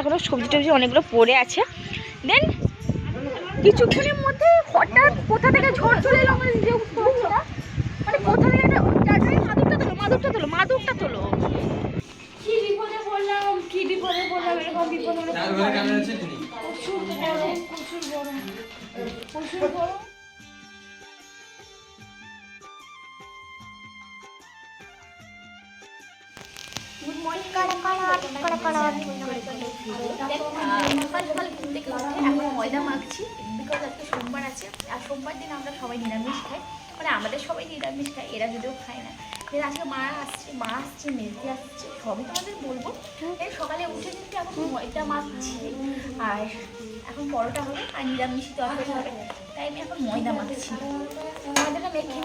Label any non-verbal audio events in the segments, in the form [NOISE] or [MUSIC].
এখনও সবজি টবজি অনেকগুলো পড়ে আছে। দেন কিছুক্ষণের মধ্যে হঠাৎ কোথা থেকে ঝড় চলে এলো আমাদের যে মানে কোথা থেকে একটা মাদুরটা তোলো মাদুরটা তোলো মাদুরটা তোলো। কি বিপদে পড়লাম কি বিপদে পড়লাম এরকম বিপদ হলে চার ঘরে কেমন আছে তিনি প্রচুর গরম। প্রচুর গরম প্রচুর গরম এখন ময়দা মাখছি। বিকজ আজকে সোমবার আছে আর সোমবার দিন আমরা সবাই নিরামিষ খাই মানে আমাদের সবাই নিরামিষ খাই এরা যদিও খায় না এর আজকে মা আসছে মা আসছে মেজদি আসছে সবই তোমাদের বলব সকালে উঠে কিন্তু এখন ময়দা মাখছি আর এখন পরোটা হবে আর নিরামিষ তরকারি হবে তাই আমি এখন ময়দা মাখছি ময়দাটা মেখে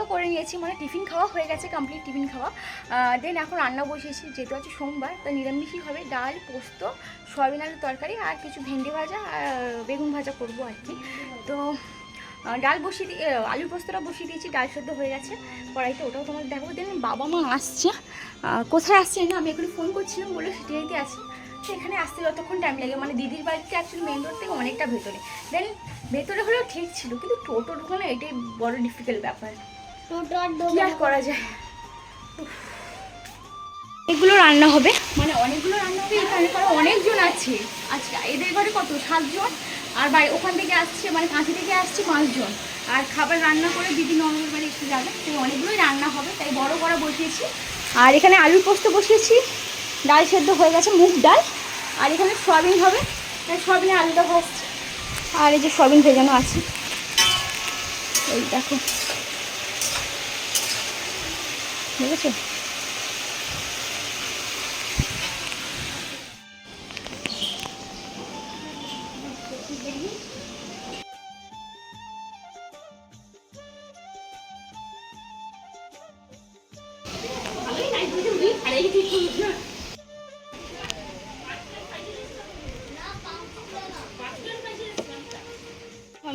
তো করে নিয়েছি মানে টিফিন খাওয়া হয়ে গেছে কমপ্লিট টিফিন খাওয়া। দেন এখন রান্না বসিয়েছি, যেহেতু আছে সোমবার তাই নিরামিষই হবে, ডাল, পোস্ত, সয়াবিন আলুর তরকারি আর কিছু ভেন্ডি ভাজা আর বেগুন ভাজা করব আর কি। তো ডাল বসিয়ে দিয়ে আলুর পোস্তটা বসিয়ে দিয়েছি, ডাল সেদ্ধ হয়ে গেছে, কড়াইতে ওটাও তোমাকে দেখাবো। দেন বাবা মা আসছে কোথায় আসছে না, আমি এগুলো ফোন করছিলাম বলে সিটিআইতে আছে তো এখানে আসতে যতক্ষণ টাইম লাগে মানে দিদির বাড়িতে অ্যাকচুয়ালি মেন রোড থেকে অনেকটা ভেতরে। দেন ভেতরে হলেও ঠিক ছিল, কিন্তু টোটো ঢোকানো এটাই বড় ডিফিকাল্ট ব্যাপার। কি আর করা যায়। এগুলো রান্না হবে? মানে অনেকগুলো রান্না হবে এখানে কারণ অনেকজন আছে। আচ্ছা এদের ঘরে কত? সাতজন? আর বাড়ি ওখান থেকে আসছে মানে কাঁচি থেকে আসছে পাঁচজন। আর খাবার রান্না করে দিদি ননদের বাড়ি একটু যাবে। তাই অনেকগুলোই রান্না হবে তাই বড় বড় বসিয়েছি। আর এখানে আলুর পোস্ত বসিয়েছি। ডাল সেদ্ধ হয়ে গেছে মুগ ডাল। আর এখানে সয়াবিন হবে। তাই সয়াবিনে আলুটা ভাজছে। আর এই যে সয়াবিন ভেজানো আছে। এই দেখো। বুঝেছ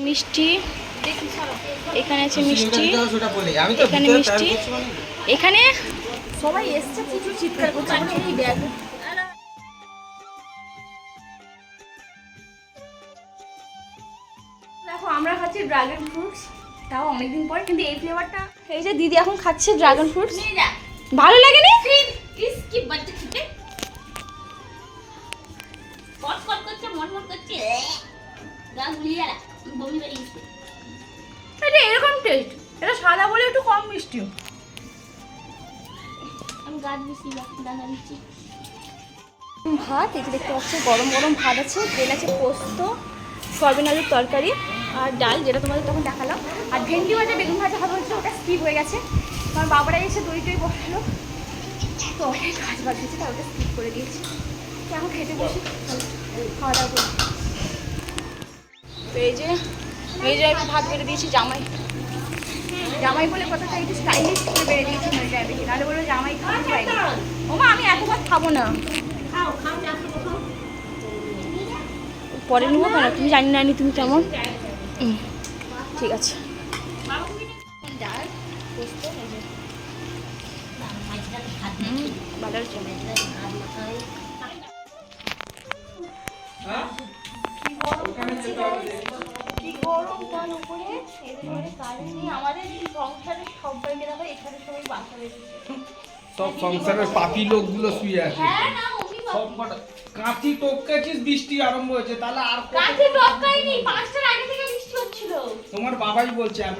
মিষ্টি এখানে আছে মিষ্টি এখানে মিষ্টি। এখানে সবাই এসছে কিছু চিৎকার করছে এই ব্যাগ দেখো আমরা খাচ্ছি ড্রাগন ফ্রুটস তাও অনেকদিন পর কিন্তু এই ফ্লেভারটা এই যে দিদি এখন খাচ্ছে ড্রাগন ফ্রুটস ভালো লাগে না কি বাচ্চা খেতে। কট কট করছে মন মন করছে। গা গুলিয়ে বমি বেরিয়েছে এটা এরকম টেস্ট এটা সাদা বলে একটু কম মিষ্টি ভাত এই যে দেখতে পাচ্ছ গরম গরম ভাত আছে তেল আছে পোস্ত সয়াবিন আলুর তরকারি আর ডাল যেটা তোমাদের তখন দেখালাম। আর ভেন্ডি ভাজা বেগুন ভাজা হবে হচ্ছে ওটা স্কিপ হয়ে গেছে। আমার বাবারা এসে দই টই বসালো। তো অনেক কাজ বাজ গেছে তাই ওটা স্কিপ করে দিয়েছি। তো এখন খেতে বসি? খাওয়া দাওয়া করি। তো এই যে এই যে আমি ভাত বেড়ে দিয়েছি জামাই। জামাই বলে কথাটা একটু স্টাইলিশ করে বেড়ে দিয়েছি মেয়েটা বেশি নাহলে বলব জামাই খাওয়া পাইনি ওমা আমি এত ভাত খাব না। খাও খাও যা পরে নেব কেন? তুমি জানি না নি তুমি কেমন। ঠিক আছে। ডাল পোস্ত এই যে হুম, ভালো হয়েছে। গরম তার উপরে এদের ঘরে কারেন্ট নেই আমাদের এই সংসারের সবাইকে দেখো এখানে সবাই বাসা সব সংসারের পাপি লোকগুলো শুয়ে আছে। হ্যাঁ না সব কটা কাঁচি টপকেছিস বৃষ্টি আরম্ভ হয়েছে তাহলে আর টপকাইনি পাঁচটার আগে থেকে বৃষ্টি হচ্ছিল। তোমার বাবাই বলছে আমি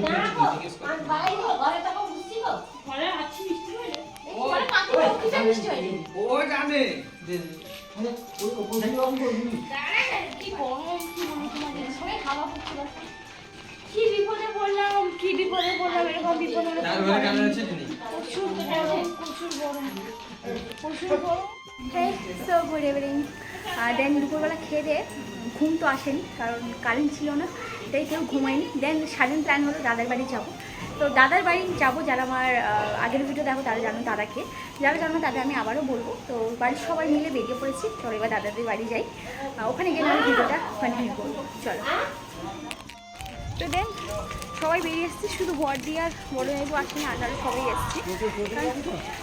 জিজ্ঞেস করছি। ঘরে তখন বুঝছি গো। ঘরে আছি বৃষ্টি ঘরে ও, বৃষ্টি হয়নি। ও জানে। যে কি গরম হাওয়া করছে দেখো। কি বিপদে পড়লাম কি বিপদে পড়লাম এরকম বিপদ হলে চার ঘরে কেমন আছে তিনি প্রচুর গরম প্রচুর গরম। প্রচুর গরম। হ্যাঁ সো গুড ইভিনিং আর দেন দুপুরবেলা খেয়ে দিয়ে ঘুম তো আসেনি কারণ কারেন্ট ছিল না তাই কেউ ঘুমায়নি। দেন স্বাধীন প্ল্যান হলো দাদার বাড়ি যাব। তো দাদার বাড়ি যাব যারা আমার আগের ভিডিও দেখো তারা জানো দাদাকে। যারা জানো তাদের আমি আবারও বলব। তো বাড়ির সবাই মিলে বেরিয়ে পড়েছি। চলো এবার দাদাদের বাড়ি যাই। ওখানে গেলে আমি ভিডিওটা কন্টিনিউ করব। চলো। তো দেন সবাই বেরিয়ে এসেছি। শুধু বর দিয়ে আর বড় মেবু আসেনি আর নাহলে সবাই এসেছি।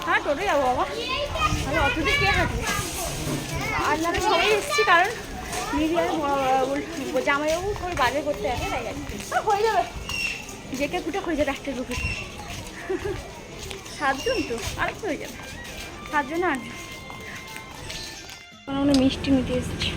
হ্যাঁ টোটো যাব বাবা। তাহলে অত দূর কে হাঁটবে? আর নাহলে সবাই এসেছি কারণ আর ব- জামাইবাবু করে বাজার করতে আসে তাই আহ, হয়ে যাবে। জেকে কুটে হয়ে যাবে একটা রুটি সাতজন তো, আরেকটু হয়ে যাবে। সাতজন আটজন আমরা মিষ্টি নিতে এসেছি।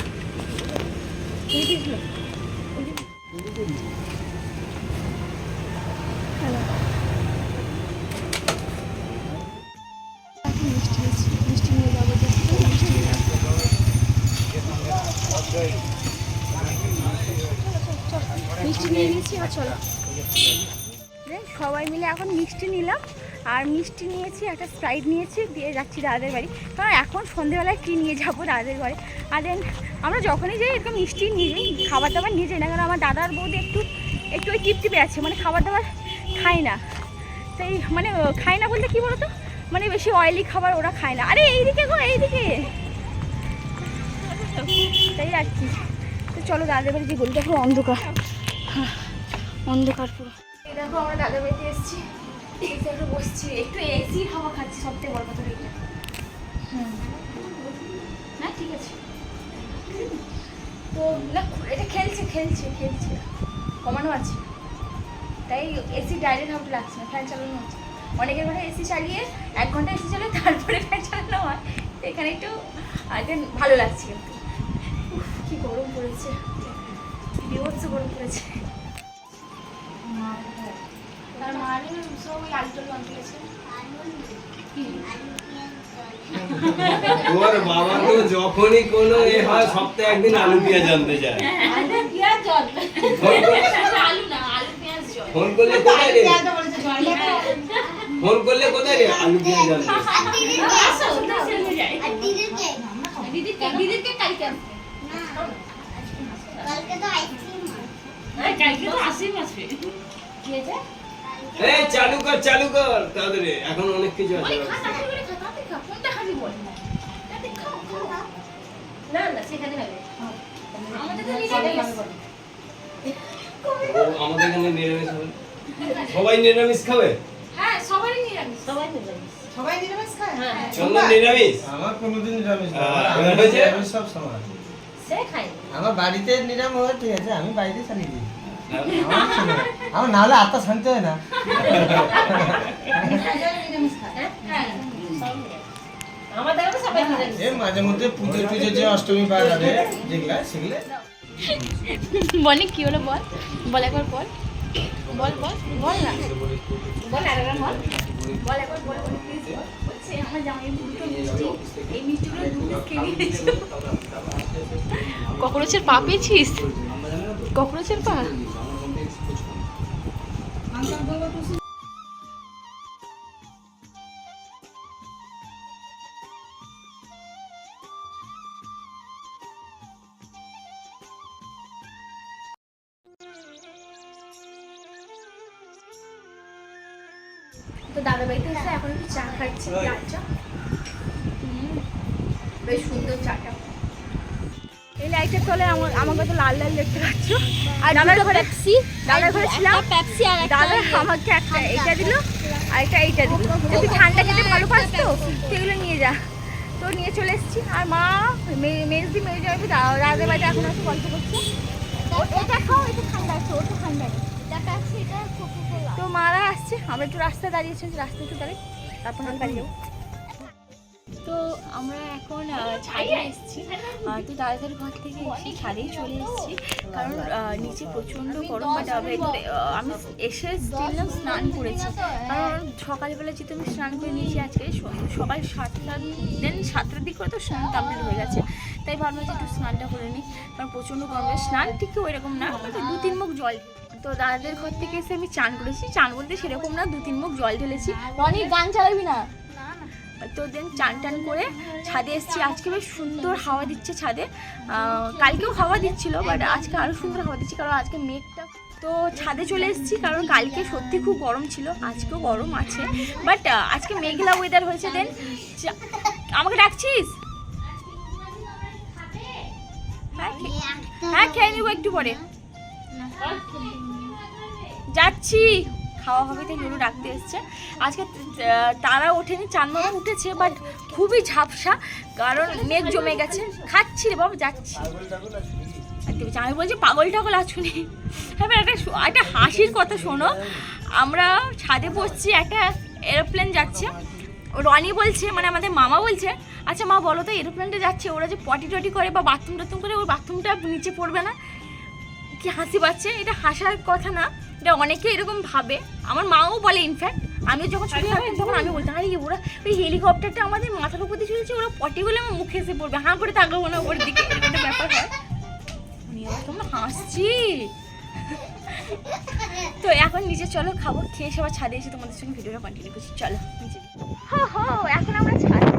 মিষ্টি নিয়ে নিয়েছি আর চলো। সবাই মিলে এখন মিষ্টি নিলাম। আর মিষ্টি নিয়েছি একটা স্প্রাইট নিয়েছি দিয়ে যাচ্ছি দাদাদের বাড়ি। কারণ এখন সন্ধেবেলায় কী নিয়ে যাব দাদাদের বাড়ি? আর দেন আমরা যখনই যাই এরকম মিষ্টি নিয়ে যাই খাবার দাবার নিয়ে যাই না কারণ আমার দাদার বৌদি একটু একটু ওই টিপ টিপে আছে মানে খাবার দাবার খায় না। তাই মানে খায় না বলতে কী বলতো? মানে বেশি অয়েলি খাবার ওরা খায় না। আরে এইদিকে গো এইদিকে! তাই আর কি। তো চলো দাদাদের বাড়ি যে গলিটা পুরো অন্ধকার। হ্যাঁ, অন্ধকার পুরো। দেখো আমরা দাদার বাড়িতে এসেছি। এসে একটু বসছি। একটু এসি হাওয়া খাচ্ছি সব থেকে বড় কথা এটা হুম। না ঠিক আছে। তো না এটা খেলছে খেলছে খেলছে। কমানো আছে। তাই এসি ডাইরেক্ট হাওয়া লাগছে না ফ্যান চালানো হচ্ছে। অনেকের ঘরে এসি চালিয়ে এক ঘণ্টা এসি চালিয়ে তারপরে ফ্যান চালানো হয়। এখানে একটু দেন ভালো লাগছে কিন্তু। কি গরম পড়েছে। বিভৎস গরম পড়েছে। তার বাবা তো যখনই কোনো এ হয় সপ্তাহে একদিন আলু পেঁয়াজ আনতে যায়। ফোন করলে আলু না আলু পেঁয়াজ জল। ফোন করলে কোথায় রে? ফোন করলে কোথায় রে? আলু পেঁয়াজ আনতে আসো তো চলে যায়। দিদিকে দিদিকে কালকে আসবে হ্যাঁ, কালকে তো আসি মাসে কি আছে এই চালু কর চালু কর তাড়াতাড়ি। এখন অনেক কিছু আছে। না না সেখানে হবে আমাদের তো নিরামিষ। আমাদের এখানে নিরামিষ হবে সবাই নিরামিষ খাবে? হ্যাঁ সবারই নিরামিষ। সবাই নিরামিষ। সবাই নিরামিষ খায়? হ্যাঁ। চন্দন নিরামিষ? আমার কোনোদিন নিরামিষ না। সব সময়। সে খায়। আমার বাড়িতে নিরামিষ হয় ঠিক আছে আমি বাইরে চালিয়ে দিই। আমার না। নাহলে আত্মা শান্তি হয় না। হ্যাঁ মাঝে মধ্যে পুজো টুজো যে অষ্টমী পাওয়া যাবে যেগুলা সেগুলো। বলে কি হলো বল? বল একবার বল। বল বল। বল না। বল আর একবার বল। বল একবার বল বল প্লিজ বলছে আমার জামাই দুটো মিষ্টি। এই মিষ্টিগুলো দুটো খেয়ে নিয়েছিল [LAUGHS] ককরোচের পা পেয়েছিস? ককরোচের পা তো দাদা বাড়িতে এসে এখন একটু চা খাচ্ছি। লাল চা বেশ সুন্দর চাটা। এই লাইটের তলে আমাকে তো লাল লাল দেখতে পাচ্ছ। আর দাদার ঘরে পেপসি দাদার ঘরে ছিলাম। পেপসি আর দাদা আমাকে একটা এইটা দিল আর একটা এইটা দিল। তুই ঠান্ডা খেতে ভালো পাস তো সেগুলো নিয়ে যা। তো নিয়ে চলে এসেছি। আর মা মেজদি মেজদি যাবে দাদার বাড়িতে এখন আছে গল্প করছে। এটা খাও এটা ঠান্ডা আছে ওটা ঠান্ডা নেই। তো মারা আসছে। আমরা একটু রাস্তায় দাঁড়িয়েছি রাস্তায় একটু দাঁড়িয়ে তারপর আমি বাড়ি যাব। তো আমরা এখন ছাদে এসেছি। তো দাদাদের ঘর থেকে এসে ছাদেই চলে এসেছি। কারণ নিচে প্রচণ্ড গরম বাট আমি এসে স্টিল স্নান করেছি। কারণ, সকালবেলা যেহেতু আমি স্নান করে নিয়েছি আজকে সকাল সাতটা দেন সাতটার দিক করে তো স্নান কমপ্লিট হয়ে গেছে। তাই ভাবলাম যে একটু স্নানটা করে নিই, কারণ প্রচণ্ড গরমে স্নান ঠিক ওই রকম না দু তিন মুখ জল তো দাদাদের ঘর থেকে এসে আমি চান করেছি। চান বলতে সেরকম না দু তিন মুখ জল ঢেলেছি। অনেক গান চালাবি না? তো দেন চান টান করে ছাদে এসেছি। আজকে বেশ সুন্দর হাওয়া দিচ্ছে ছাদে। কালকেও হাওয়া দিচ্ছিল বাট আজকে আরও সুন্দর হাওয়া দিচ্ছে, কারণ আজকে মেঘটা তো ছাদে চলে এসেছি, কারণ কালকে সত্যি খুব গরম ছিল, আজকেও গরম আছে। বাট আজকে মেঘলা ওয়েদার হয়েছে দেন আমাকে ডাকছিস? হ্যাঁ হ্যাঁ খেয়ে নিবো একটু পরে। যাচ্ছি। খাওয়া হবে তাই লুলু ডাকতে এসছে। আজকে তারা ওঠেনি চাঁদমামা উঠেছে বাট খুবই ঝাপসা, কারণ মেঘ জমে গেছে। খাচ্ছি রে বাবা, যাচ্ছি। আমি বলছি পাগল টাগল আছুনি এবার একটা একটা হাসির কথা শোনো। আমরা ছাদে বসছি, একটা এরোপ্লেন যাচ্ছে। রনি বলছে মানে আমাদের মামা বলছে আচ্ছা মা, বলো তো এরোপ্লেনটা যাচ্ছে, ওরা যে পটি টটি করে বা বাথরুম টাথরুম করে, ওই বাথরুমটা নিচে পড়বে না? কি হাসি পাচ্ছে? এটা হাসার কথা না। এটা অনেকে এরকম ভাবে। আমার মাও বলে ইনফ্যাক্ট আমি যখন ছবি আঁকতাম তখন আমি বলতাম, আরে, ওরা ওই হেলিকপ্টারটা আমাদের মাথার উপর দিয়ে চলেছে ওরা পটি বলে আমার মুখে এসে পড়বে। হাঁ করে তাকাবো না ওর দিকে একটা ব্যাপার হয়। তোমরা হাসছি। তো এখন নিচে চলো, খাব, খেয়ে সবার ছাদে এসে তোমাদের সঙ্গে ভিডিওটা কন্টিনিউ করছি। চলো, নিচে। হো হো, এখন আমরা ছাদে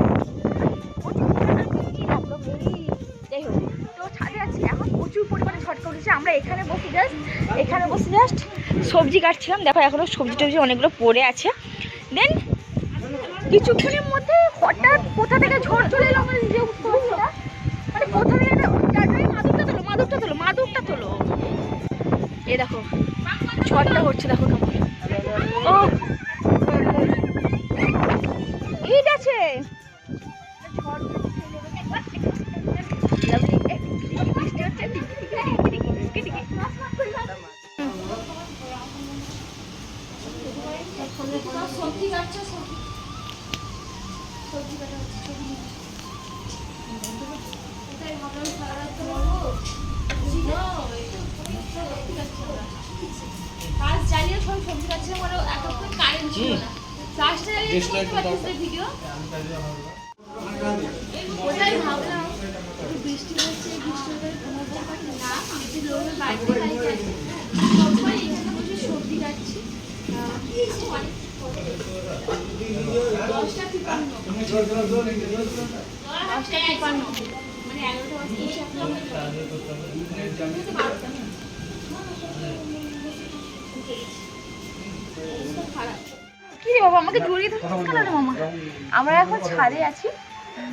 উঠেছে আমরা এখানে বসে জাস্ট এখানে বসে জাস্ট সবজি কাটছিলাম। দেখো, এখনও সবজি টবজি অনেকগুলো পড়ে আছে। দেন কিছুক্ষণের মধ্যে হঠাৎ কোথা থেকে ঝড় চলে এলো মানে কোথা থেকে মাদুরটা তোলো মাদুরটা তোলো মাদুরটা তোলো। এ দেখো, ঝড়টা হচ্ছে, দেখো কেমন। ও! হিট আছে। বৃষ্টি সবজি কাটছো সবজি? সবজি কাটা হচ্ছে ছবি কোথায় ভাবলাম সারা রাত তো কাজ জ্বালিয়ে সব সবজি কাটছে মানে এতক্ষণ কারেন্ট ছিল না। লাস্টে জ্বালিয়ে ভিডিও? কোথায় ভাবলাম? বৃষ্টি হচ্ছে বৃষ্টি হতে না। যে লোকের বাড়িতে বাড়িতে আছি সবাই এখানে বসে সবজি কাটছি। অনেক কি রে বাবা আমাকে জড়িয়ে ধরছিস কেন মামা? আমরা এখন ছাদে আছি।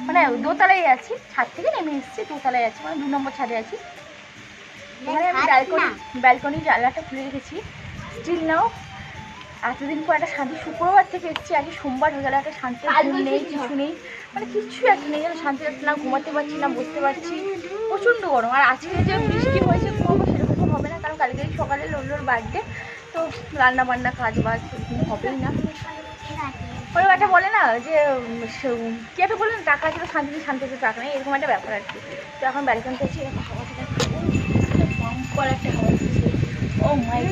মানে দোতলায় আছি। ছাদ থেকে নেমে এসেছি দোতলায় আছি। মানে দু নম্বর ছাদে আছি। এখানে আমি ব্যালকনি ব্যালকনি জানলাটা খুলে রেখেছি। স্টিল নাও এতদিন পর একটা শান্তি শুক্রবার থেকে এসেছি আজকে সোমবার হয়ে গেল একটা শান্তি নেই কিছু নেই মানে কিচ্ছু একটা নেই যেন শান্তি লাগছে না ঘুমাতে পারছি না বসতে পারছি প্রচণ্ড গরম আর আজকে যে বৃষ্টি হয়েছে ঘুমাবো সেরকম হবে না কারণ কালকে সকালে লোলোর বার্থডে তো রান্না বান্না কাজ বাজ হবেই না। ওই একটা বলে না যে কি একটা বলে না টাকা ছিল শান্তি শান্তিতে টাকা নেই এরকম একটা ব্যাপার আর কি। তো এখন ব্যালকনিতে আছি এরকম হাওয়া খাব একটা হাওয়া ও মাই